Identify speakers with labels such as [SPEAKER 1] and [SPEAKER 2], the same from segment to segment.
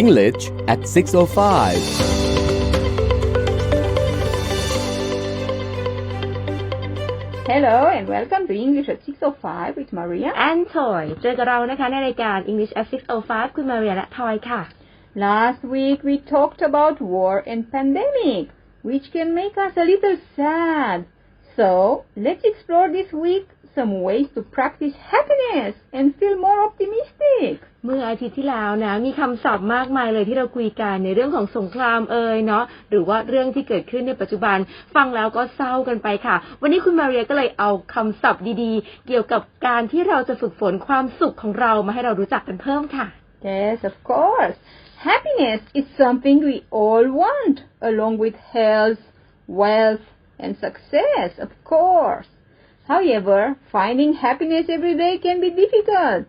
[SPEAKER 1] English at 6.05.
[SPEAKER 2] Hello and welcome to English at 6.05 with Maria.
[SPEAKER 3] แอนทอยเจอกับเรานะคะในรายการ English at 605 คุณมาเรียและทอยค่ะ
[SPEAKER 2] Last week we talked about war and pandemic, which can make us a little sad. So let's explore this week some ways to practice happiness and feel more optimistic.
[SPEAKER 3] เมื่ออาทิตย์ที่แล้วนะ มีคำศัพท์มากมายเลยที่เราคุยกันในเรื่องของสงครามเอ่ยเนาะหรือว่าเรื่องที่เกิดขึ้นในปัจจุบัน ฟังแล้วก็เศร้ากันไปค่ะ วันนี้คุณมาเรียก็เลยเอาคำศัพท์ดีๆ เกี่ยวกับการที่เราจะฝึกฝนความสุขของเรามาให้เรารู้จักกันเพิ่มค่ะ
[SPEAKER 2] Yes, of course. Happiness is something we all want, along with health, wealth, and success, of course. However, finding happiness every day can be difficult.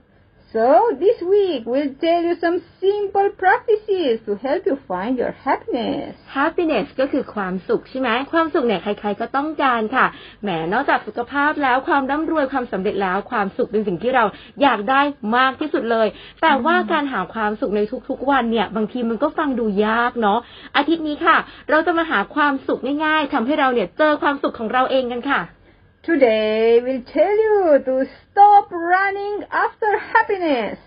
[SPEAKER 2] So, this week we'll tell you some simple practices to help you find your happiness.
[SPEAKER 3] happiness ก็คือความสุขใช่ไหมความสุขเนี่ยใครๆก็ต้องการค่ะแหมนอกจากสุขภาพแล้วความร่ำรวยความสำเร็จแล้วความสุขเป็นสิ่งที่เราอยากได้มากที่สุดเลย แต่ว่าการหาความสุขในทุกๆวันเนี่ยบางทีมันก็ฟังดูยากเนาะอาทิตย์นี้ค่ะ เราจะมาหาความสุขง่ายๆทำให้เราเนี่ยเจอความสุขของเราเองกันค่ะ
[SPEAKER 2] Today we'll tell you to stop running after happiness.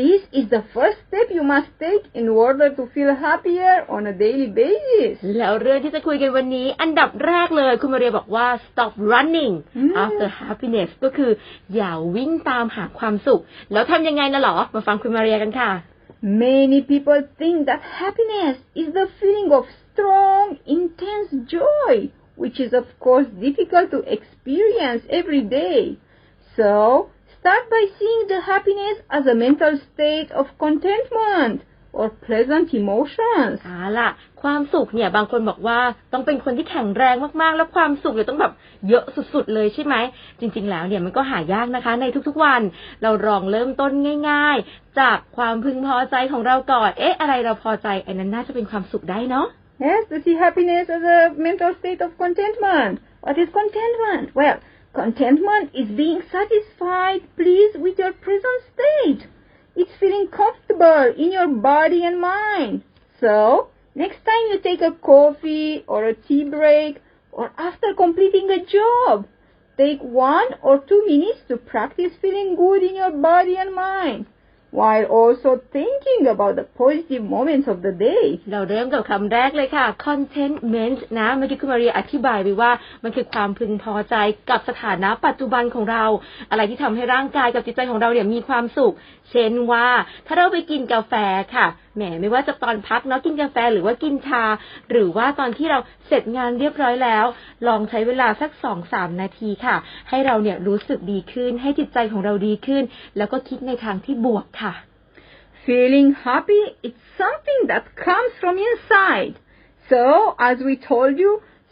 [SPEAKER 2] This is the first step you must take in order to feel happier on a daily basis.
[SPEAKER 3] แล้วเรื่องที่จะคุยกันวันนี้ อันดับแรกเลย คุณมาเรียบอกว่า stop running
[SPEAKER 2] อืม
[SPEAKER 3] after happiness ก็คือ อย่าวิ่งตามหาความสุข แล้วทำยังไงนะหรอ มาฟังคุณมาเรียกันค่ะ
[SPEAKER 2] Many people think that happiness is the feeling of strong, intense joy, which is of course difficult to experience every day. So, start by seeing the happiness as a mental state of contentment or pleasant emotions.
[SPEAKER 3] เอาล่ะ ความสุขเนี่ยบางคนบอกว่าต้องเป็นคนที่แข็งแรงมากๆ แล้วความสุขเนี่ยต้องแบบเยอะสุดๆ เลยใช่ไหม จริงๆ แล้วเนี่ยมันก็หายากนะคะ ในทุกๆวัน เราลองเริ่มต้นง่าย ๆ จากความพึงพอใจของเราก่อน เอ๊ะ อะไรเราพอใจไอันนั้นน่าจะเป็นความสุขได้เนาะ
[SPEAKER 2] Yes, to see happiness as a mental state of contentment. What is contentment? Well, contentment is being satisfied, pleased with your present state. It's feeling comfortable in your body and mind. So, next time you take a coffee or a tea break or after completing a job, take one or two minutes to practice feeling good in your body and mind while also thinking about the positive moments of the day.
[SPEAKER 3] เราเริ่มกับคำแรกเลยค่ะ contentment นะเมื่อกี้คุณมาเรียอธิบายไปว่ามันคือความพึงพอใจกับสถานะปัจจุบันของเรา อะไรที่ทำให้ร่างกายกับจิตใจของเราเนี่ยมีความสุข เช่นว่า ถ้าเราไปกินกาแฟค่ะ แหมไม่ว่าจะตอนพักเนาะกินกาแฟหรือว่ากินชา หรือว่าตอนที่เราเสร็จงานเรียบร้อยแล้ว ลองใช้เวลาสักสองสามนาทีค่ะ ให้เราเนี่ยรู้สึกดีขึ้น ให้จิตใจของเราดีขึ้น แล้วก็คิดในทางที่บวกค่ะ
[SPEAKER 2] Feeling happy is something that comes from inside. So, as we told you,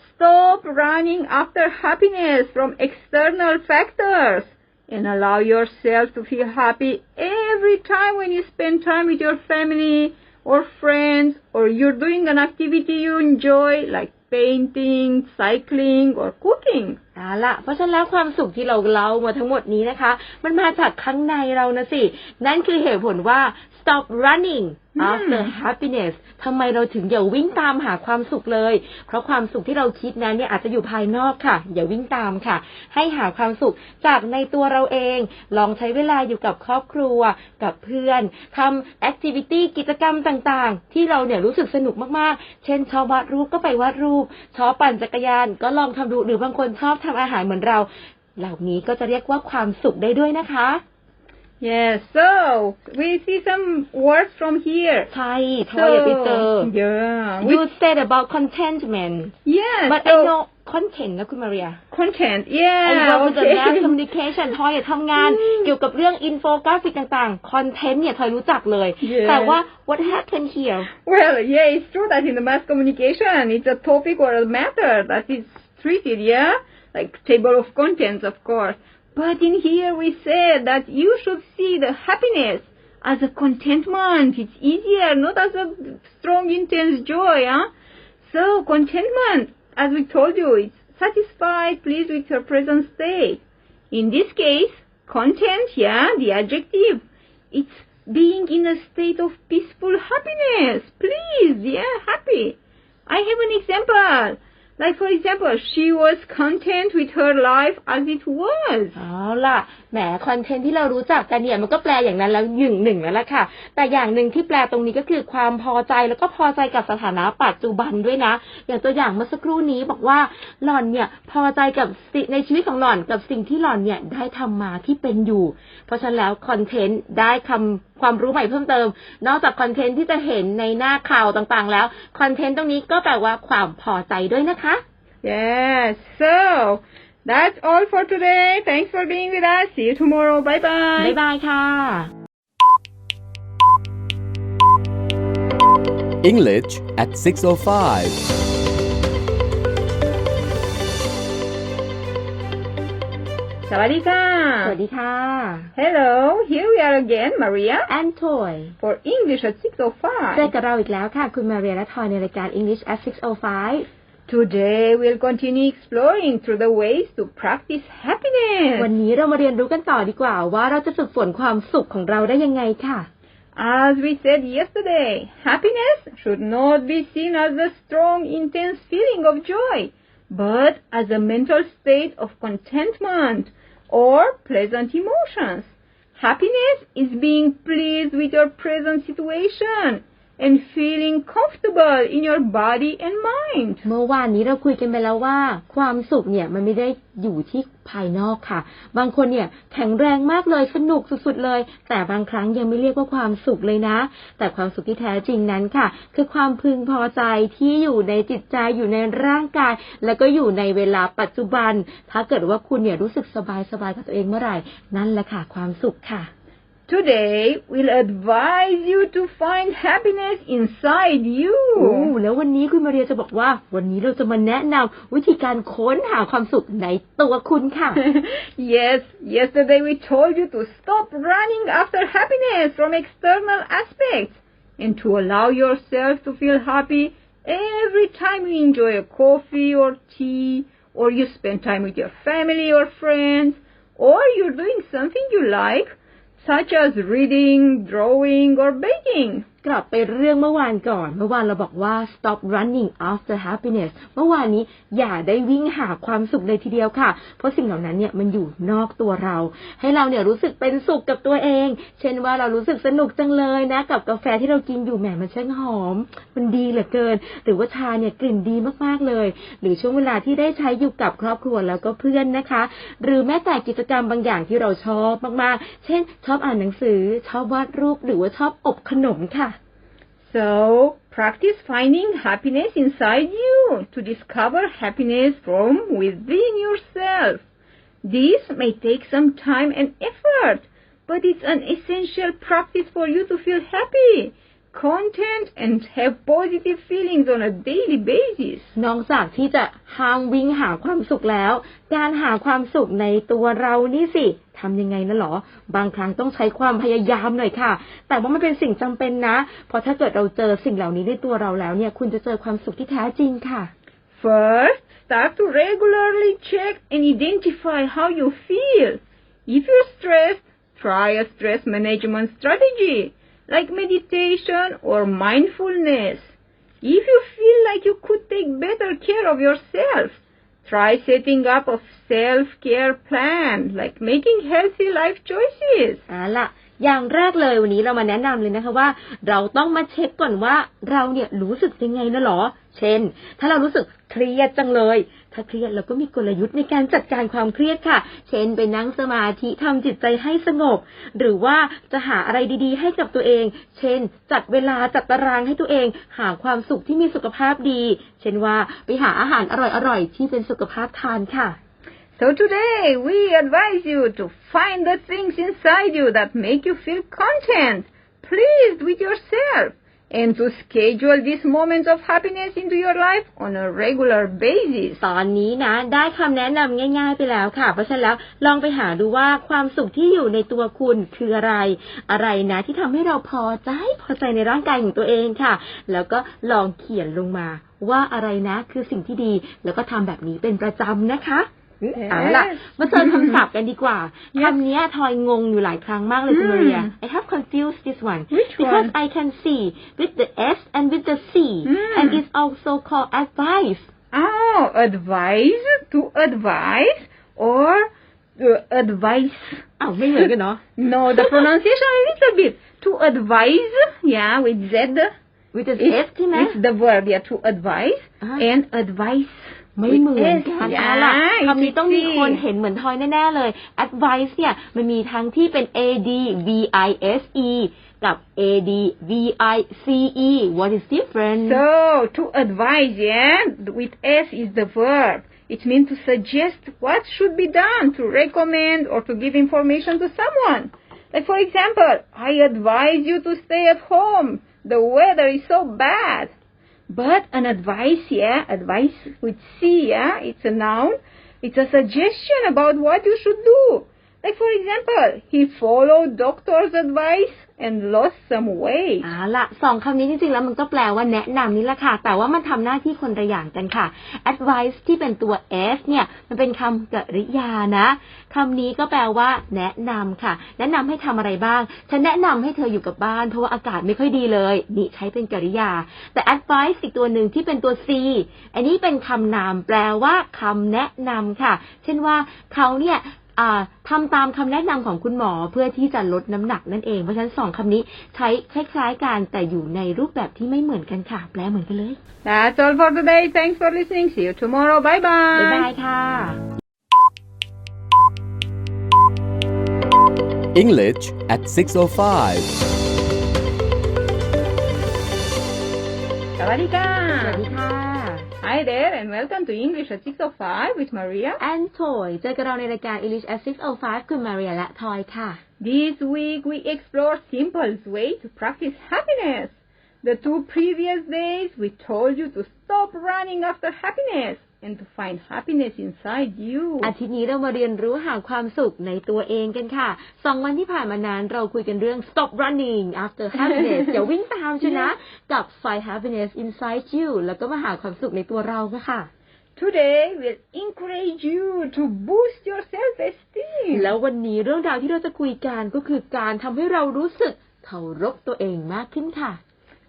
[SPEAKER 2] stop running after happiness from external factors and allow yourself to feel happy every when you spend time with your family or friends or you're doing an activity you enjoy like painting, cycling or cooking.
[SPEAKER 3] เอาล่ะเพราะฉะนั้นแล้วความสุขที่เราเล่ามาทั้งหมดนี้นะคะ มันมาจากข้างในเรานะสิ นั่นคือเหตุผลว่า stop running
[SPEAKER 2] อืม
[SPEAKER 3] after happiness ทำไมเราถึงอย่าวิ่งตามหาความสุขเลย เพราะความสุขที่เราคิดนั้นเนี่ยอาจจะอยู่ภายนอกค่ะ อย่าวิ่งตามค่ะ ให้หาความสุขจากในตัวเราเอง ลองใช้เวลาอยู่กับครอบครัว กับเพื่อนทำ activity กิจกรรมต่างๆ ที่เราเนี่ยรู้สึกสนุกมากๆ เช่นชอบวาดรูปก็ไปวาดรูป ชอบปั่นจักรยานก็ลองทำดู หรือบางคนชอบทำอาหารเหมือนเรา เหล่านี้ก็จะเรียกว่าความสุขได้ด้วยนะคะ
[SPEAKER 2] Yes, so we see some words from here.
[SPEAKER 3] ใช่ทอยอย่าไปเจอ
[SPEAKER 2] yeah,
[SPEAKER 3] you
[SPEAKER 2] which,
[SPEAKER 3] said about contentment
[SPEAKER 2] yeah,
[SPEAKER 3] but
[SPEAKER 2] so
[SPEAKER 3] I know content นะคุณมาเรีย
[SPEAKER 2] content,
[SPEAKER 3] I
[SPEAKER 2] yeah,
[SPEAKER 3] work with the mass
[SPEAKER 2] okay.
[SPEAKER 3] communication ทอยอย่าทำงานเกี่ยวกับเรื่องอินโฟกราฟิกต่างๆคอนเทนต์เนี่ยทอยรู้จักเลย
[SPEAKER 2] Yeah.
[SPEAKER 3] แต่ว่า what happened here
[SPEAKER 2] Well, yeah, it's true that in the mass communication, it's a topic or a matter that is treated, yeah, like table of contents, of course. But in here we said that you should see the happiness as a contentment. It's easier, not as a strong, intense joy, huh? So contentment, as we told you, it's satisfied, pleased with your present state. In this case, content, yeah, the adjective, it's being in a state of peaceful happiness. Please, yeah, happy. I have an example. Like for example, she was content with her life as it was.
[SPEAKER 3] 好啦， แหมคอนเทนต์ที่เรารู้จักกันเนี่ยมันก็แปลอย่างนั้นแล้วหนึ่งหนึ่งแล้วล่ะค่ะ แต่อย่างหนึ่งที่แปลตรงนี้ก็คือความพอใจแล้วก็พอใจกับสถานะปัจจุบันด้วยนะ อย่างตัวอย่างเมื่อสักครู่นี้บอกว่าหล่อนเนี่ยพอใจกับสิในชีวิตของหล่อนกับสิ่งที่หล่อนเนี่ยได้ทำมาที่เป็นอยู่ เพราะฉะนั้นแล้วคอนเทนต์ได้คำความรู้ใหม่เพิ่มเติม นอกจากคอนเทนต์ที่จะเห็นในหน้าข่าวต่างๆ แล้วคอนเทนต์ตรงนี้ก็แปลว่าความพอใจด้วยนะคะ
[SPEAKER 2] Yes, so that's all for today. Thanks for being with us. See you tomorrow. Bye
[SPEAKER 3] บ๊าย
[SPEAKER 2] bye.
[SPEAKER 3] บายค่ะ
[SPEAKER 1] English at 6.05.
[SPEAKER 2] Sawadika.
[SPEAKER 3] สวัสดีค่ะ
[SPEAKER 2] Hello, here we are again, Maria,
[SPEAKER 3] แอนทอย
[SPEAKER 2] for English at
[SPEAKER 3] เจอ
[SPEAKER 2] 6.05.
[SPEAKER 3] กับเราอีกแล้วค่ะ คุณมาเรียและทอยในรายการ English at 605
[SPEAKER 2] Today we'll continue exploring through the ways to practice
[SPEAKER 3] วัน
[SPEAKER 2] happiness.
[SPEAKER 3] นี้เรามาเรียนรู้กันต่อดีกว่า ว่าเราจะฝึกฝนความสุขของเราได้ยังไงค่ะ
[SPEAKER 2] As we said yesterday, happiness should not be seen as a strong, intense feeling of joy, but as a mental state of contentment or pleasant emotions. Happiness is being pleased with your present situation and feeling comfortable in your body and mind.
[SPEAKER 3] เมื่อวานนี้เราคุยกันไปแล้วว่า ความสุขเนี่ยมันไม่ได้อยู่ที่ภายนอกค่ะ บางคนเนี่ยแข็งแรงมากเลยสนุกสุดๆเลย แต่บางครั้งยังไม่เรียกว่าความสุขเลยนะ แต่ความสุขที่แท้จริงนั้นค่ะ คือความพึงพอใจที่อยู่ในจิตใจอยู่ในร่างกาย แล้วก็อยู่ในเวลาปัจจุบัน ถ้าเกิดว่าคุณเนี่ยรู้สึกสบายๆกับตัวเองเมื่อไหร่ นั่นแหละค่ะความสุขค่ะ
[SPEAKER 2] Today, we'll advise you to find happiness inside
[SPEAKER 3] โอ้
[SPEAKER 2] you.
[SPEAKER 3] แล้ววันนี้คุณมาเรียจะบอกว่า วันนี้เราจะมาแนะนำวิธีการค้นหาความสุขในตัวคุณค่ะ
[SPEAKER 2] yes, yesterday we told you to stop running after happiness from external aspects and to allow yourself to feel happy every time you enjoy a coffee or tea or you spend time with your family or friends or you're doing something you like such as reading, drawing or baking.
[SPEAKER 3] กลับไปเรื่องเมื่อวานก่อน เมื่อวานเราบอกว่า stop running after happiness เมื่อวานนี้อย่าได้วิ่งหาความสุขเลยทีเดียวค่ะ เพราะสิ่งเหล่านั้นเนี่ยมันอยู่นอกตัวเรา ให้เราเนี่ยรู้สึกเป็นสุขกับตัวเอง เช่นว่าเรารู้สึกสนุกจังเลยนะ กับกาแฟที่เรากินอยู่แหมมันช่างหอม มันดีเหลือเกิน หรือว่าชาเนี่ยกลิ่นดีมากๆเลย หรือช่วงเวลาที่ได้ใช้อยู่กับครอบครัวแล้วก็เพื่อนนะคะ หรือแม้แต่กิจกรรมบางอย่างที่เราชอบมากๆ เช่น ชอบอ่านหนังสือ ชอบวาดรูป หรือว่าชอบอบขนมค่ะ
[SPEAKER 2] So, practice finding happiness inside you to discover happiness from within yourself. This may take some time and effort, but it's an essential practice for you to feel happy, content, and have positive feelings on a daily basis.
[SPEAKER 3] นอกจากที่จะห้ามวิ่งหาความสุขแล้ว การหาความสุขในตัวเรานี่สิทำยังไงนะหรอ บางครั้งต้องใช้ความพยายามหน่อยค่ะ แต่ว่ามันเป็นสิ่งจำเป็นนะ เพราะถ้าเกิดเราเจอสิ่งเหล่านี้ในตัวเราแล้วเนี่ย คุณจะเจอความสุขที่แท้จริงค่ะ
[SPEAKER 2] First, start to regularly check and identify how you feel. If you're stressed, try a stress management strategy like meditation or mindfulness. If you feel like you could take better care of yourself, try setting up a self-care plan like making healthy life choices.
[SPEAKER 3] เอาล่ะอย่างแรกเลยวันนี้เรามาแนะนำเลยนะคะว่า เราต้องมาเช็คก่อนว่าเราเนี่ยรู้สึกยังไงนะหรอ เช่น ถ้าเรารู้สึกเครียดจังเลย ถ้าเครียดเราก็มีกลยุทธ์ในการจัดการความเครียดค่ะ เช่นไปนั่งสมาธิทำจิตใจให้สงบ หรือว่าจะหาอะไรดีๆ ให้กับตัวเอง เช่น จัดเวลาจัดตารางให้ตัวเอง หาความสุขที่มีสุขภาพดี เช่นว่าไปหาอาหารอร่อยๆที่เป็นสุขภาพทานค่ะ
[SPEAKER 2] So today we advise you to find the things inside you that make you feel content, pleased with yourself, and to schedule these moments of happiness into your life on a regular basis.
[SPEAKER 3] ตอนนี้นะ ได้คำแนะนำง่าย ๆ ไปแล้วค่ะ เพราะฉะนั้นแล้วลองไปหาดูว่าความสุขที่อยู่ในตัวคุณคืออะไร อะไรนะที่ทำให้เราพอใจพอใจในร่างกายของตัวเองค่ะ แล้วก็ลองเขียนลงมาว่าอะไรนะคือสิ่งที่ดี แล้วก็ทำแบบนี้เป็นประจำนะคะ เอาล่ะ มาเจอคำศัพท์กันดีกว่า คำเนี้ยทอยงงอยู่หลายครั้งมากเลยคุณมาเรีย I have confused this one
[SPEAKER 2] Which
[SPEAKER 3] because
[SPEAKER 2] one?
[SPEAKER 3] I can see with the S and with the C
[SPEAKER 2] Mm.
[SPEAKER 3] and it's also called advice
[SPEAKER 2] Oh, advise to advise or uh, advice.
[SPEAKER 3] อ้าวไม่เหมือนกันเนาะ
[SPEAKER 2] No, the pronunciation a little bit. To advise, yeah, with Z.
[SPEAKER 3] with the
[SPEAKER 2] It's,
[SPEAKER 3] S ใช่ไหม
[SPEAKER 2] it's the verb, yeah, to advise
[SPEAKER 3] Ah.
[SPEAKER 2] and advice.
[SPEAKER 3] ไม่
[SPEAKER 2] with
[SPEAKER 3] เหมือน
[SPEAKER 2] S,
[SPEAKER 3] กัน
[SPEAKER 2] yeah,
[SPEAKER 3] เอาล่ะคำนี้ต้องมี
[SPEAKER 2] it's
[SPEAKER 3] คน
[SPEAKER 2] easy.
[SPEAKER 3] เห็นเหมือนทอยแน่ ๆ เลย advice เนี่ย มันมีทั้งที่เป็น A D V I S E กับ A D V I C E what is different
[SPEAKER 2] So, to advise, yeah, with S is the verb. It means to suggest what should be done, to recommend or to give information to someone. Like, for example, I advise you to stay at home. The weather is so bad. But an advice, yeah, advice with C, yeah, it's a noun. It's a suggestion about what you should do. Like, for example, he followed doctor's advice and lost some weight.
[SPEAKER 3] เอาละสองคำนี้จริงๆ แล้วมันก็แปลว่าแนะนำนี่แหละค่ะ แต่ว่ามันทำหน้าที่คนละอย่างกันค่ะ advice ที่เป็นตัว s เนี่ย มันเป็นคำกริยานะคำนี้ก็แปลว่า แนะนำค่ะ แนะนำให้ทำอะไรบ้าง ฉันแนะนำให้เธออยู่กับบ้าน เพราะว่าอากาศไม่ค่อยดีเลย นี่ใช้เป็นกริยา แต่ advice อีกตัวหนึ่งที่เป็นตัว c อันนี้เป็นคำนามแปลว่าคำแนะนำค่ะ เช่นว่าเขาเนี่ย อ่าทำตามคำแนะนำของคุณหมอเพื่อที่จะลดน้ำหนักนั่นเอง เพราะฉะนั้นสองคำนี้ใช้คล้าย ๆกันแต่อยู่ในรูปแบบที่ไม่เหมือนกันค่ะ แปลเหมือนกันเลย
[SPEAKER 2] That's all for today. Thanks for listening. See you tomorrow. Bye
[SPEAKER 3] บ๊าย
[SPEAKER 2] bye.
[SPEAKER 3] บายค่ะ
[SPEAKER 1] English at 605.
[SPEAKER 2] Sawadika.
[SPEAKER 3] สวัสดีค่ะ
[SPEAKER 2] Hi there and welcome to English at 605 with Maria.
[SPEAKER 3] แอนโทยเจอกับเราในรายการ English at 605 คุณมาเรียและทอยค่ะ
[SPEAKER 2] This week we explore simple way to practice happiness. The two previous days we told you to stop running after happiness And to find happiness inside you.
[SPEAKER 3] อาทิตย์นี้เรามาเรียนรู้หาความสุขในตัวเองกันค่ะ สองวันที่ผ่านมานั้นเราคุยกันเรื่อง stop running after happiness อย่าวิ่งตามชนะ กับ find happiness inside you แล้วก็มาหาความสุขในตัวเราค่ะ
[SPEAKER 2] Today we'll encourage you to boost your self-esteem.
[SPEAKER 3] แล้ววันนี้เรื่องราวที่เราจะคุยกันก็คือการทำให้เรารู้สึกเคารพตัวเองมากขึ้นค่ะ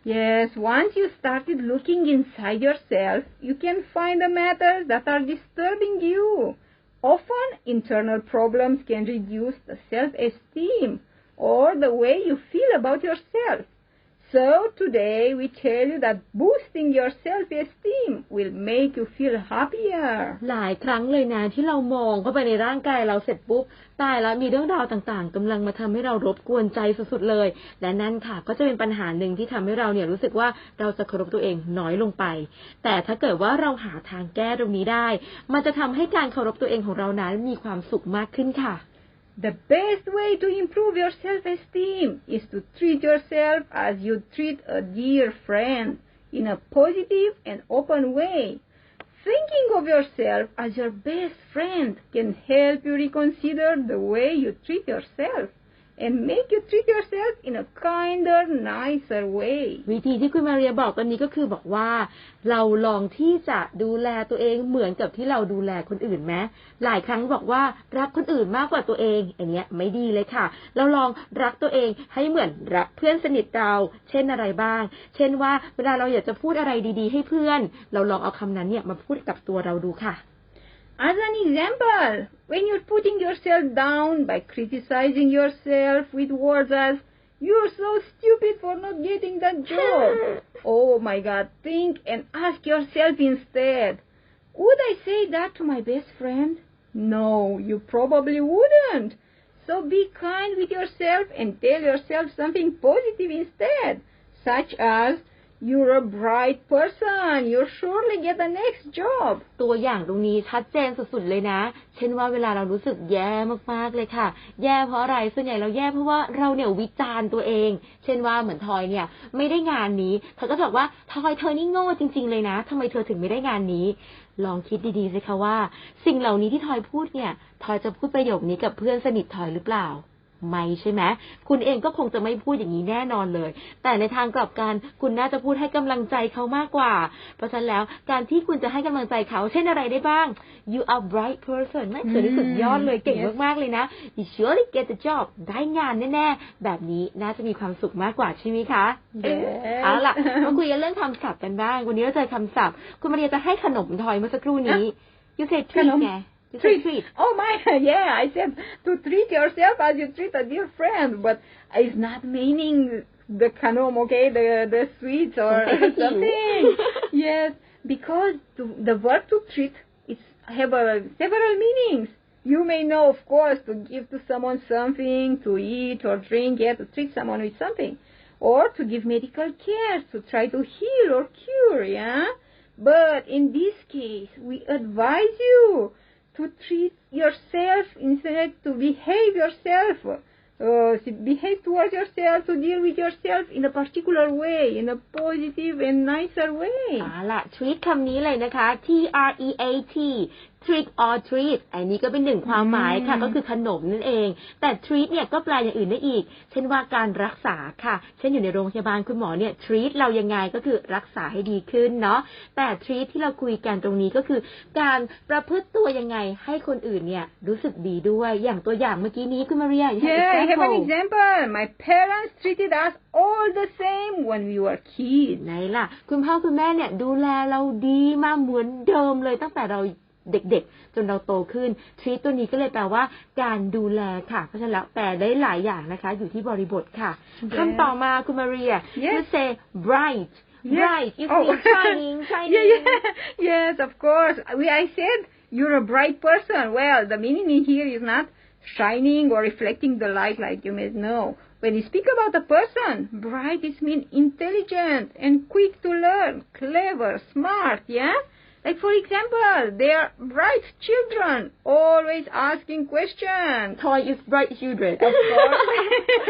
[SPEAKER 2] Yes, once you started looking inside yourself, you can find the matters that are disturbing you. Often, internal problems can reduce the self-esteem or the way you feel about yourself. So, today we tell you that boosting your self-esteem will make you feel happier.
[SPEAKER 3] หลายครั้งเลยนะที่เรามองเข้าไปในร่างกายเราเสร็จปุ๊บตายแล้วมีเรื่องราวต่างๆกำลังมาทำให้เรารบกวนใจสุดๆเลย และนั่นค่ะก็จะเป็นปัญหาหนึ่งที่ทำให้เราเนี่ยรู้สึกว่าเราจะเคารพตัวเองน้อยลงไป แต่ถ้าเกิดว่าเราหาทางแก้ตรงนี้ได้ มันจะทำให้การเคารพตัวเองของเรานั้นมีความสุขมากขึ้นค่ะ
[SPEAKER 2] The best way to improve your self-esteem is to treat yourself as you treat a dear friend in a positive and open way. Thinking of yourself as your best friend can help you reconsider the way you treat yourself and make you treat yourself in a kinder, nicer way.
[SPEAKER 3] วิธีที่คุณมาเรียบอกตอนนี้ก็คือบอกว่า เราลองที่จะดูแลตัวเองเหมือนกับที่เราดูแลคนอื่นไหมหลายครั้งบอกว่ารักคนอื่นมากกว่าตัวเองอันเนี้ยไม่ดีเลยค่ะ เราลองรักตัวเองให้เหมือนรักเพื่อนสนิทเรา เช่นอะไรบ้าง เช่นว่าเวลาเราอยากจะพูดอะไรดี ๆ ให้เพื่อน เราลองเอาคำนั้นเนี่ยมาพูดกับตัวเราดูค่ะ
[SPEAKER 2] As an example, when you're putting yourself down by criticizing yourself with words as, you're so stupid for not getting that job. oh my god, think and ask yourself instead, would I say that to my best friend? No, you probably wouldn't. So be kind with yourself and tell yourself something positive instead, such as, you're a bright person, you'll surely get the next job.
[SPEAKER 3] ตัวอย่างตรงนี้ชัดเจนสุดๆเลยนะ เช่นว่าเวลาเรารู้สึกแย่มากๆเลยค่ะ แย่เพราะอะไร ส่วนใหญ่เราแย่เพราะว่าเราเนี่ยวิจารณ์ตัวเอง เช่นว่าเหมือนทอยเนี่ย ไม่ได้งานนี้ เธอก็บอกว่าทอยเธอนี่โง่จริง ๆ เลยนะทำไมเธอถึงไม่ได้งานนี้ ลองคิดดีๆสิคะว่า สิ่งเหล่านี้ที่ทอยพูดเนี่ย ทอยจะพูดประโยคนี้กับเพื่อนสนิททอยหรือเปล่า ไม่ใช่ไหมคุณเองก็คงจะไม่พูดอย่างนี้แน่นอนเลย แต่ในทางกลับกันคุณน่าจะพูดให้กำลังใจเขามากกว่า เพราะฉะนั้นแล้วการที่คุณจะให้กำลังใจเขา เช่นอะไรได้บ้าง you are bright person นั่นคือที่สุดยอดเลยเก่ง
[SPEAKER 2] yes
[SPEAKER 3] มากๆเลยนะ you surely get the job ได้งานแน่ๆ แบบนี้น่าจะมีความสุขมากกว่าใช่ไหมคะ
[SPEAKER 2] Yes
[SPEAKER 3] เอาล่ะมาคุยกันเรื่องคำศัพท์กันบ้าง วันนี้เราเจอคำศัพท์ คุณมาเรียจะให้ขนมทอยเมื่อสักครู่นี้ you say
[SPEAKER 2] ข
[SPEAKER 3] treat
[SPEAKER 2] นม
[SPEAKER 3] ไง you say
[SPEAKER 2] Treat.
[SPEAKER 3] treat
[SPEAKER 2] Oh my, yeah, I said to treat yourself as you treat a dear friend, but it's not meaning the kanom, okay, the the sweets or
[SPEAKER 3] something.
[SPEAKER 2] yes, because to, the verb to treat it's have a, several meanings. You may know, of course, to give to someone something to eat or drink, yeah, to treat someone with something, or to give medical care, to try to heal or cure, yeah. But in this case, we advise you to treat yourself instead to behave yourself. Uh, to behave towards yourself, to deal with yourself in a particular way, in a positive and nicer way.
[SPEAKER 3] เอาล่ะ treat คำนี้เลยนะคะ T R E A T trick or treat อันนี้ก็เป็นหนึ่งความหมายค่ะ
[SPEAKER 2] อืม
[SPEAKER 3] ก็คือขนมนั่นเอง แต่ treat เนี่ยก็แปลอย่างอื่นได้อีก เช่นว่าการรักษาค่ะ เช่นอยู่ในโรงพยาบาลคุณหมอเนี่ย treat เรายังไงก็คือรักษาให้ดีขึ้นเนาะ แต่ treat ที่เราคุยกันตรงนี้ก็คือ การประพฤติตัวยังไงให้คนอื่นเนี่ยรู้สึกดีด้วย อย่างตัวอย่างเมื่อกี้นี้คุณมาเรีย you have
[SPEAKER 2] Yeah, I have an
[SPEAKER 3] example
[SPEAKER 2] example. My parents treated us all the same when we were kids.
[SPEAKER 3] ไหนล่ะ คุณพ่อคุณแม่เนี่ยดูแลเราดีมากเหมือนเดิมเลยตั้งแต่เรา เด็กๆ จนเราโตขึ้นทรีตตัวนี้ก็เลยแปลว่า การดูแลค่ะ เพราะฉะนั้นแล้วแปลได้หลายอย่างนะคะ อยู่ที่บริบทค่ะ
[SPEAKER 2] Yes.
[SPEAKER 3] คำต่อมาคุณมาเรีย
[SPEAKER 2] Yes.
[SPEAKER 3] you say bright
[SPEAKER 2] Yes.
[SPEAKER 3] bright you
[SPEAKER 2] Oh.
[SPEAKER 3] see shining
[SPEAKER 2] yeah,
[SPEAKER 3] shining
[SPEAKER 2] yeah. Yes, of course. We, I said you're a bright person. Well, the meaning in here is not shining or reflecting the light like you may know. When you speak about a person, bright is mean intelligent and quick to learn, clever, smart, yeah? Like for example, they are bright children, always asking questions.
[SPEAKER 3] toy is bright children
[SPEAKER 2] Of course.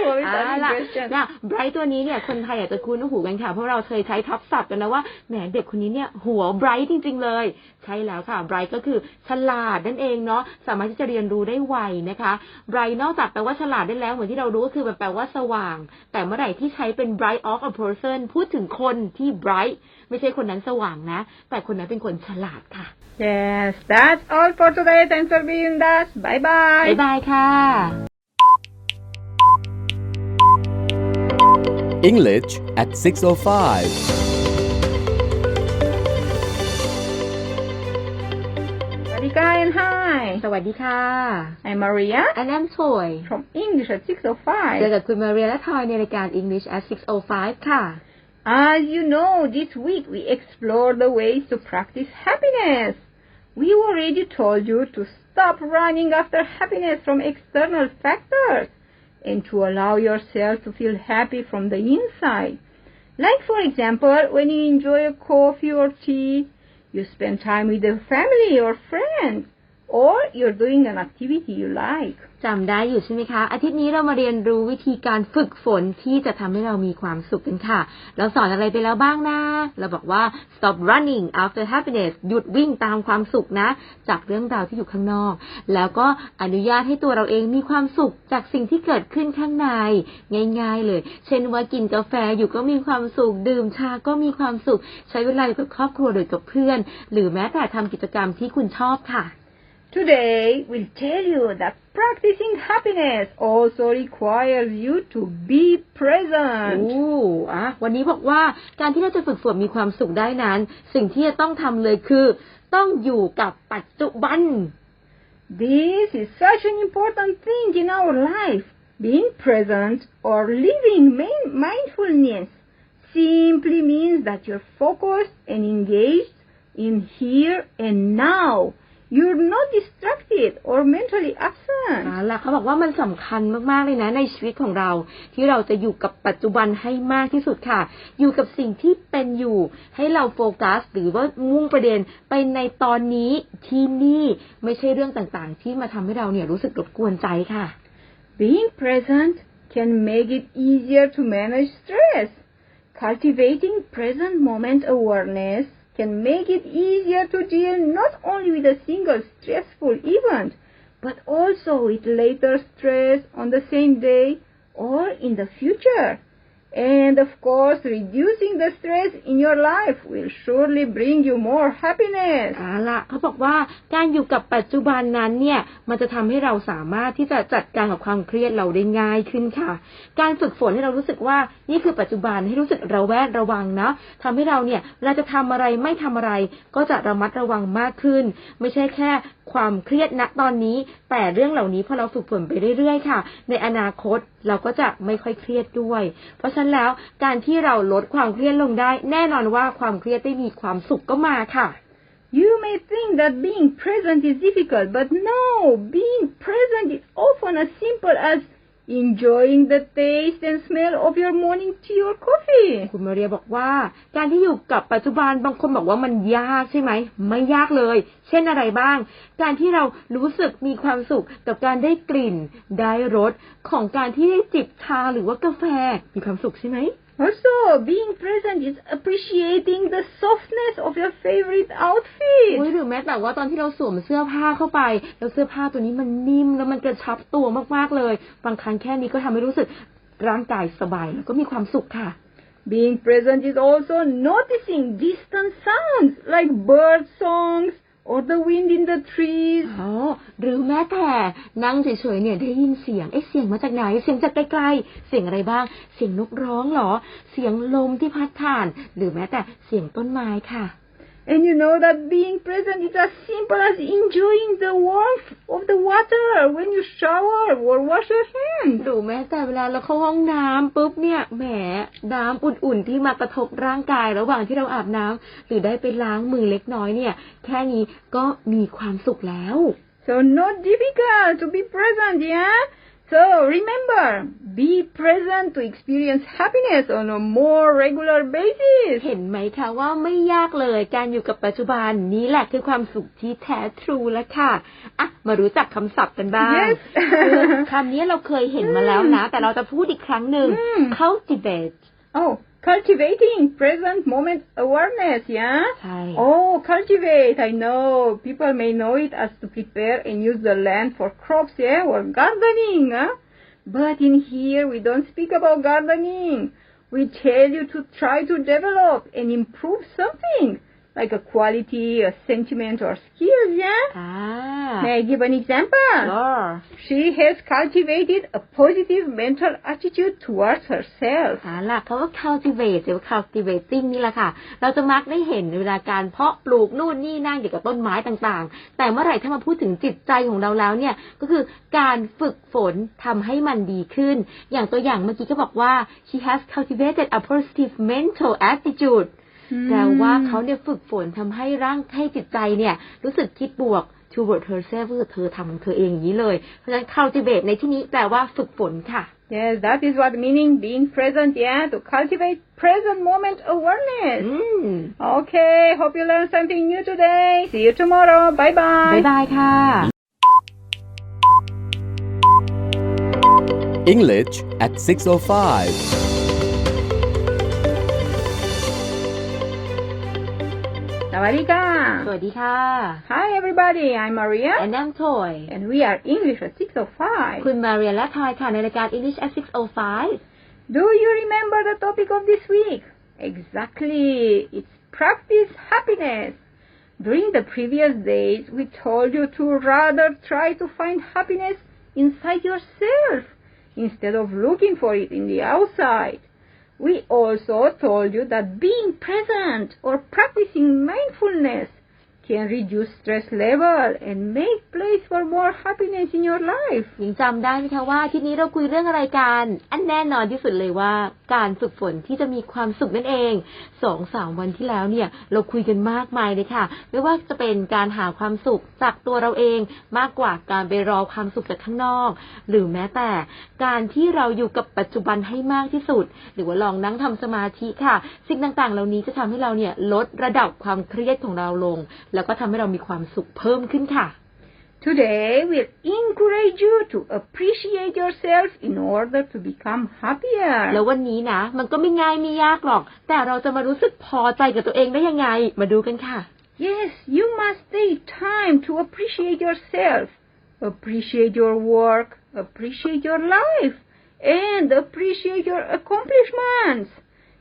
[SPEAKER 2] always
[SPEAKER 3] เอา
[SPEAKER 2] asking
[SPEAKER 3] ล่ะ
[SPEAKER 2] questions.
[SPEAKER 3] นะ bright ตัวนี้เนี่ยคนไทยอาจจะคุ้นหูกันค่ะ เพราะเราเคยใช้ทับศัพท์กันนะว่าแหมเด็กคนนี้เนี่ยหัว bright จริง ๆ เลย ใช่แล้วค่ะ bright ก็คือฉลาดนั่นเองเนาะสามารถที่จะเรียนรู้ได้ไวนะคะ bright นอกจากแปลว่าฉลาดได้แล้วเหมือนที่เรารู้ก็คือมันแปลว่าสว่าง แต่เมื่อไหร่ที่ใช้เป็น bright of a person พูดถึงคนที่ bright ไม่ใช่คนนั้นสว่างนะ แต่คนนั้นเป็นคน ฉลาดค่ะ
[SPEAKER 2] Yes, that's all for today. Thanks for being with us. Bye
[SPEAKER 3] บ๊า
[SPEAKER 2] bye.
[SPEAKER 3] ยบายค่ะ
[SPEAKER 1] English at 605.
[SPEAKER 2] Marika and hi.
[SPEAKER 3] สวัสดีค่ะ
[SPEAKER 2] I'm Maria
[SPEAKER 3] and I'm Toy
[SPEAKER 2] from English at
[SPEAKER 3] เจอ
[SPEAKER 2] 605.
[SPEAKER 3] กับคุณมาเรียและทอยในรายการ English at 605 ค่ะ
[SPEAKER 2] as you know, this week we explored the ways to practice happiness. We already told you to stop running after happiness from external factors and to allow yourself to feel happy from the inside. Like, for example, when you enjoy a coffee or tea, you spend time with your family or friends, or you're doing an activity you like.
[SPEAKER 3] จำได้อยู่ใช่ไหมคะ อาทิตย์นี้เรามาเรียนรู้วิธีการฝึกฝนที่จะทำให้เรามีความสุขกันค่ะ เราสอนอะไรไปแล้วบ้างนะ เราบอกว่า stop running after happiness หยุดวิ่งตามความสุขนะ จากเรื่องราวที่อยู่ข้างนอก แล้วก็อนุญาตให้ตัวเราเองมีความสุขจากสิ่งที่เกิดขึ้นข้างใน ง่ายๆเลย เช่นว่ากินกาแฟอยู่ก็มีความสุข ดื่มชาก็มีความสุข ใช้เวลาอยู่กับครอบครัวหรือกับเพื่อน หรือแม้แต่ทำกิจกรรมที่คุณชอบค่ะ
[SPEAKER 2] Today, we'll tell you that practicing happiness also requires you to be
[SPEAKER 3] โอ้
[SPEAKER 2] present.
[SPEAKER 3] อะวันนี้บอกว่าการที่เราจะฝึกฝนมีความสุขได้นั้น สิ่งที่จะต้องทำเลยคือ ต้องอยู่กับปัจจุบัน
[SPEAKER 2] This is such an important thing in our life. Being present or living main- mindfulness simply means that you're focused and engaged in here and now. You're not distracted or mentally absent.
[SPEAKER 3] เอาล่ะเขาบอกว่ามันสำคัญมาก ๆ เลยนะ ในชีวิตของเรา ที่เราจะอยู่กับปัจจุบันให้มากที่สุดค่ะ อยู่กับสิ่งที่เป็นอยู่ ให้เราโฟกัส หรือว่ามุ่งประเด็นไปในตอนนี้ที่นี่ไม่ใช่เรื่องต่างๆ ที่มาทำให้เราเนี่ยรู้สึกรบกวนใจค่ะ
[SPEAKER 2] Being present can make it easier to manage stress. Cultivating present moment awareness can make it easier to deal not only with a single stressful event, but also with later stress on the same day or in the future. And of course, reducing the stress in your life will surely bring you more happiness.
[SPEAKER 3] เอาละเขาบอกว่าการอยู่กับปัจจุบันนั้นเนี่ย มันจะทำให้เราสามารถที่จะจัดการกับความเครียดเราได้ง่ายขึ้นค่ะ การฝึกฝนให้เรารู้สึกว่านี่คือปัจจุบันให้รู้สึกระแวดระวังนะทำให้เราเนี่ยเวลาจะทำอะไรไม่ทำอะไร ก็จะระมัดระวังมากขึ้น ไม่ใช่แค่ ความเครียดณตอนนี้ แต่เรื่องเหล่านี้พอเราฝึกฝนไปเรื่อยๆ ค่ะ ในอนาคตเราก็จะไม่ค่อยเครียดด้วย เพราะฉะนั้นแล้วการที่เราลดความเครียดลงได้ แน่นอนว่าความเครียดได้มีความสุขก็มาค่ะ
[SPEAKER 2] You may think that being present is difficult, but no, being present is often as simple as enjoying the taste and smell of your morning tea or coffee.
[SPEAKER 3] คุณมาเรียบอกว่า การที่อยู่กับปัจจุบันบางคนบอกว่ามันยากใช่ไหม ไม่ยากเลย เช่นอะไรบ้าง การที่เรารู้สึกมีความสุขกับการได้กลิ่น ได้รสของการที่ได้จิบชาหรือว่ากาแฟ มีความสุขใช่ไหม
[SPEAKER 2] Also, being present is appreciating the softness of your favorite outfit.
[SPEAKER 3] อุ๊ยหรือแม้แต่ว่าตอนที่เราสวมเสื้อผ้าเข้าไป แล้วเสื้อผ้าตัวนี้มันนิ่มแล้วมันกระชับตัวมากๆเลย บางครั้งแค่นี้ก็ทำให้รู้สึกร่างกายสบายแล้วก็มีความสุขค่ะ
[SPEAKER 2] Being present is also noticing distant sounds like bird songs or the wind in the trees.
[SPEAKER 3] อ๋อหรือแม้แต่นั่งเฉยๆเนี่ยได้ยินเสียง เอ๊ะเสียงมาจากไหน เสียงจากไกลๆ เสียงอะไรบ้าง เสียงนกร้องเหรอ เสียงลมที่พัดผ่าน หรือแม้แต่เสียงต้นไม้ค่ะ
[SPEAKER 2] And you know that being present is as simple as enjoying the warmth of the water when you shower or wash your hands.
[SPEAKER 3] หรือแม้แต่เวลาเราเข้าห้องน้ำปุ๊บเนี่ยแหมน้ำอุ่นๆที่มากระทบร่างกายระหว่างที่เราอาบน้ำหรือได้ไปล้างมือเล็กน้อยเนี่ย แค่นี้ก็มีความสุขแล้ว
[SPEAKER 2] So not difficult to be present, yeah? So remember, be present to experience happiness on a more regular basis.
[SPEAKER 3] เห็นไหมคะว่าไม่ยากเลยการอยู่กับปัจจุบันนี้แหละคือความสุขที่แท้ทรูแล้วค่ะอะ มารู้จักคำศัพท์กันบ้าง
[SPEAKER 2] Yes
[SPEAKER 3] คือคำนี้เราเคยเห็นมาแล้วนะ แต่เราจะพูดอีกครั้งหนึ่ง
[SPEAKER 2] อืม
[SPEAKER 3] cultivate
[SPEAKER 2] Oh, cultivating present moment awareness, yeah?
[SPEAKER 3] ใช่
[SPEAKER 2] Oh, cultivate. I know. People may know it as to prepare and use the land for crops, yeah, or gardening, huh? But in here, we don't speak about gardening. We tell you to try to develop and improve something, like a quality, a sentiment, or skills, yeah?
[SPEAKER 3] อ่า
[SPEAKER 2] May I give an example?
[SPEAKER 3] sure
[SPEAKER 2] She has cultivated a positive mental attitude towards herself.
[SPEAKER 3] เอาล่ะคำว่า cultivate หรือ cultivating นี่แหละค่ะ เราจะมักได้เห็นเวลาการเพาะปลูกนู่นนี่นั่นเกี่ยวกับต้นไม้ต่างๆ แต่เมื่อไหร่ถ้ามาพูดถึงจิตใจของเราแล้วเนี่ย ก็คือการฝึกฝนทำให้มันดีขึ้น อย่างตัวอย่างเมื่อกี้ก็บอกว่า she has cultivated a positive mental attitude แปลว่าเขาเนี่ยฝึกฝนทำให้ร่างให้จิตใจเนี่ย รู้สึกคิดบวก toward herself ก็คือเธอทำของเธอเองอย่างนี้เลย เพราะฉะนั้น cultivate ในที่นี้แปลว่าฝึกฝนค่ะ
[SPEAKER 2] Yes, that is what meaning being present, yeah, to cultivate present moment awareness.
[SPEAKER 3] อืม
[SPEAKER 2] Okay, hope you learned something new today. See you tomorrow. Bye
[SPEAKER 3] บ๊าย
[SPEAKER 2] bye.
[SPEAKER 3] บายค่ะ
[SPEAKER 1] English at 605.
[SPEAKER 2] Sawadika.
[SPEAKER 3] สวัสดีค่ะ
[SPEAKER 2] Hi everybody, I'm Maria.
[SPEAKER 3] and I'm Toy
[SPEAKER 2] And we are English at 605.
[SPEAKER 3] คุณมาเรียและทอยค่ะในรายการ English at 605
[SPEAKER 2] Do you remember the topic of this week? Exactly. It's practice happiness. During the previous days, we told you to rather try to find happiness inside yourself instead of looking for it in the outside. We also told you that being present or practicing mindfulness can reduce stress level and make place for more happiness in your life.
[SPEAKER 3] ยังจำได้ไหมคะว่าที่นี้เราคุยเรื่องอะไรกัน อันแน่นอนที่สุดเลยว่าการฝึกฝนที่จะมีความสุขนั่นเองสองสามวันที่แล้วเนี่ยเราคุยกันมากมายเลยค่ะ ไม่ว่าจะเป็นการหาความสุขจากตัวเราเองมากกว่าการไปรอความสุขจากข้างนอก หรือแม้แต่การที่เราอยู่กับปัจจุบันให้มากที่สุด หรือว่าลองนั่งทำสมาธิค่ะ สิ่งต่างๆ เหล่านี้จะทำให้เราเนี่ยลดระดับความเครียดของเราลงแล้วก็ทำให้เรามีความสุขเพิ่มขึ้นค่ะ
[SPEAKER 2] Today, we'll encourage you to appreciate yourself in order to become happier.
[SPEAKER 3] แล้ววันนี้นะ มันก็ไม่ง่ายไม่ยากหรอก แต่เราจะมารู้สึกพอใจกับตัวเองได้ยังไง มาดูกันค่ะ
[SPEAKER 2] Yes, you must take time to appreciate yourself. appreciate your work, appreciate your life, and appreciate your accomplishments.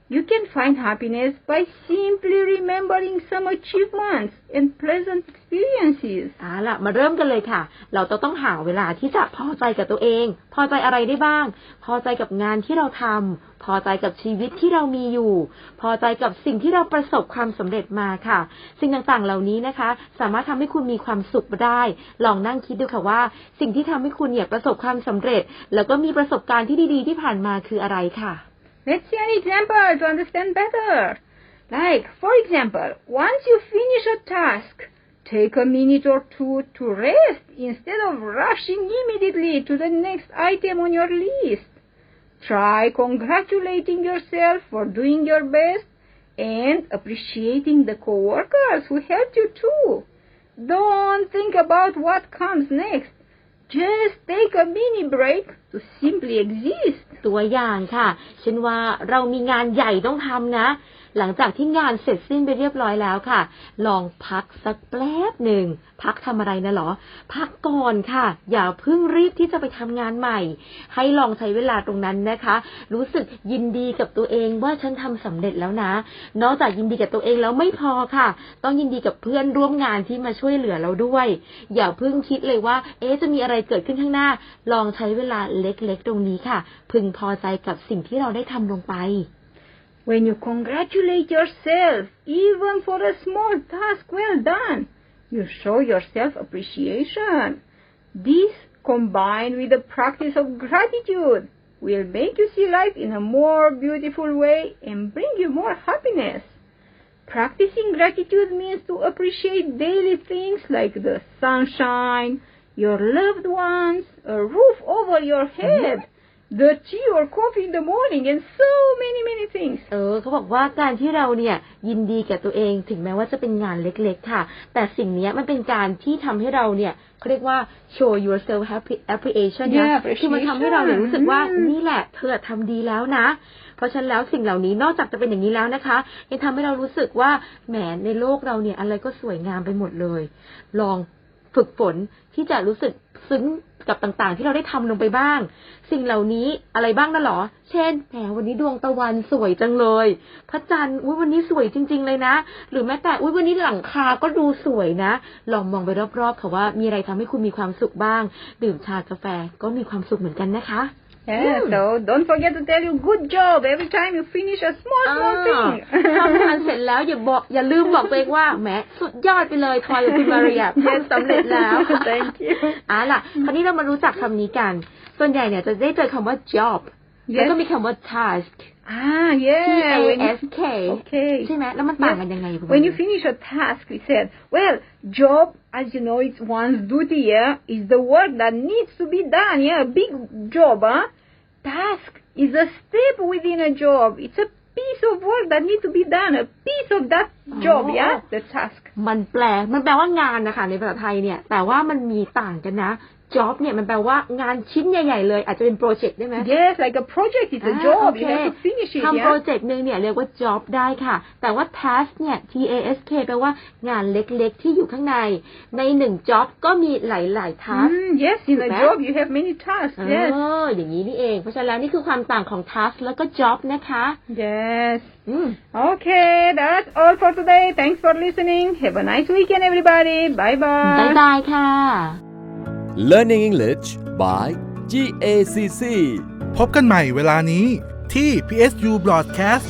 [SPEAKER 2] You can find happiness by simply remembering some achievements and pleasant experiences.
[SPEAKER 3] อาล่ะ มาเริ่มกันเลยค่ะ เราจะต้องหาเวลาที่จะพอใจกับตัวเอง พอใจอะไรได้บ้าง พอใจกับงานที่เราทำ พอใจกับชีวิตที่เรามีอยู่ พอใจกับสิ่งที่เราประสบความสำเร็จมาค่ะ สิ่งต่างๆ เหล่านี้นะคะ สามารถทำให้คุณมีความสุขได้ ลองนั่งคิดดูค่ะว่า สิ่งที่ทำให้คุณเนี่ยประสบความสำเร็จ แล้วก็มีประสบการณ์ที่ดี ๆ ที่ผ่านมาคืออะไรค่ะ
[SPEAKER 2] Let's see an example to understand better. Like, for example, once you finish a task, take a minute or two to rest instead of rushing immediately to the next item on your list. Try congratulating yourself for doing your best and appreciating the coworkers who helped you too. Don't think about what comes next. Just take a mini break to simply exist.
[SPEAKER 3] ตัวอย่างค่ะ เช่นว่าเรามีงานใหญ่ต้องทำนะ หลังจากที่งานเสร็จสิ้นไปเรียบร้อยแล้วค่ะ ลองพักสักแป๊บหนึ่ง พักทำอะไรนะหรอ พักก่อนค่ะ อย่าเพิ่งรีบที่จะไปทำงานใหม่ ให้ลองใช้เวลาตรงนั้นนะคะ รู้สึกยินดีกับตัวเองว่าฉันทำสำเร็จแล้วนะ นอกจากยินดีกับตัวเองแล้วไม่พอค่ะ ต้องยินดีกับเพื่อนร่วมงานที่มาช่วยเหลือเราด้วย อย่าเพิ่งคิดเลยว่า เอ๊ะจะมีอะไรเกิดขึ้นข้างหน้า ลองใช้เวลาเล็กๆตรงนี้ค่ะ พึงพอใจกับสิ่งที่เราได้ทำลงไป
[SPEAKER 2] When you congratulate yourself, even for a small task well done, you show yourself appreciation. This, combined with the practice of gratitude, will make you see life in a more beautiful way and bring you more happiness. Practicing gratitude means to appreciate daily things like the sunshine, your loved ones, a roof over your head, the tea or coffee in the morning, and so many, many things.
[SPEAKER 3] เออเขาบอกว่าการที่เราเนี่ยยินดีกับตัวเองถึงแม้ว่าจะเป็นงานเล็กๆค่ะ แต่สิ่งเนี้ยมันเป็นการที่ทำให้เราเนี่ยเขาเรียกว่า show yourself happy appreciation นะ
[SPEAKER 2] Yeah,
[SPEAKER 3] คือมันทำให้เราเนี่ยรู้สึกว่า
[SPEAKER 2] appreciation
[SPEAKER 3] นี่แหละเธอทำดีแล้วนะ เพราะฉะนั้นแล้วสิ่งเหล่านี้นอกจากจะเป็นอย่างนี้แล้วนะคะยังทำให้เรารู้สึกว่าแหมในโลกเราเนี่ยอะไรก็สวยงามไปหมดเลย ลอง ฝึกฝนที่จะรู้สึกซึ้งกับต่างๆ ที่เราได้ทำลงไปบ้าง สิ่งเหล่านี้อะไรบ้างนะหรอ เช่นแหมวันนี้ดวงตะวันสวยจังเลย พระจันทร์อุ้ยวันนี้สวยจริง ๆ เลยนะ หรือแม้แต่อุ้ยวันนี้หลังคาก็ดูสวยนะ ลองมองไปรอบๆค่ะว่ามีอะไรทำให้คุณมีความสุขบ้าง ดื่มชากาแฟก็มีความสุขเหมือนกันนะคะ
[SPEAKER 2] Yeah, so don't forget to tell you good job every time you finish a small,
[SPEAKER 3] อ่า
[SPEAKER 2] small thing.
[SPEAKER 3] ทำงานเสร็จแล้วอย่าบอกอย่าลืมบอกตัวเองว่าแหมสุดยอดไปเลยทอยกับคุณมาเรียทำสำเร็จแล้ว
[SPEAKER 2] Thank you.
[SPEAKER 3] อะล่ะ คราวนี้เรามารู้จักคำนี้กัน ส่วนใหญ่เนี่ยจะได้เจอคำว่า job แล้วก็มีคำว่า task
[SPEAKER 2] Ah,
[SPEAKER 3] T
[SPEAKER 2] yeah.
[SPEAKER 3] A
[SPEAKER 2] When you,
[SPEAKER 3] S K
[SPEAKER 2] okay.
[SPEAKER 3] ใช่ไหมแล้วมันต่างกันยังไงคุณ
[SPEAKER 2] When you finish a task, we said, well, job, as you know, it's one's duty, yeah, is the work that needs to be done, yeah, a big job, huh? Task is a step within a job. It's a piece of work that needs to be done, a piece of that job,
[SPEAKER 3] Oh.
[SPEAKER 2] yeah, the task.
[SPEAKER 3] มันแปล มันแปลว่างานนะคะในภาษาไทยเนี่ย แต่ว่ามันมีต่างกันนะ job เนี่ยมันแปลว่างานชิ้นใหญ่ ๆ เลย อาจจะเป็นโปรเจกต์ได้ไหม
[SPEAKER 2] Yes, like a project, it's a
[SPEAKER 3] อ่า
[SPEAKER 2] job.
[SPEAKER 3] โอเค
[SPEAKER 2] You have to finish it,
[SPEAKER 3] ทำโปร
[SPEAKER 2] yeah.
[SPEAKER 3] เจกต์หนึ่งเนี่ยเรียกว่า job ได้ค่ะ แต่ว่า task เนี่ย T A S K แปลว่างานเล็กๆ ที่อยู่ข้างใน ในหนึ่ง job ก็มีหลายๆ task
[SPEAKER 2] Mm, yes, in a
[SPEAKER 3] Right?
[SPEAKER 2] job you have many tasks.
[SPEAKER 3] เอ
[SPEAKER 2] Yes.
[SPEAKER 3] ออย่างนี้นี่เอง เพราะฉะนั้นแล้วนี่คือความต่างของ task แล้วก็ job นะคะ
[SPEAKER 2] Yes.
[SPEAKER 3] อืม
[SPEAKER 2] Okay, that's all for today. Thanks for listening. Have a nice weekend, everybody. Bye
[SPEAKER 3] บาย
[SPEAKER 2] bye.
[SPEAKER 3] บายค่ะ
[SPEAKER 1] Learning English by GACC.
[SPEAKER 4] พบกันใหม่เวลานี้ที่ PSU Broadcast